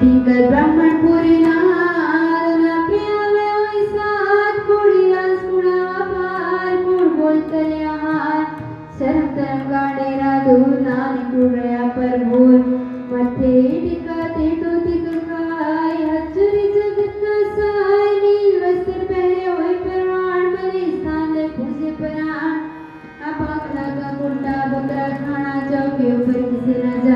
Tinkle ब्राह्मण पुरीला प्रियावे वैसात पुढीलाच कुणावा पार मूळ बोलतले आहार शरम तरम गाडेरा दूर नानी कुडया परभूर मथे टिका ते टोतिक काय हजरी जगत नसाय नील वस्त्र पहरे होय परवान मले स्थान ले पूजे परान अपाक लगा कुंडा बकरा खाना चौके ऊपर किसी न गटिका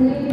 fascinating.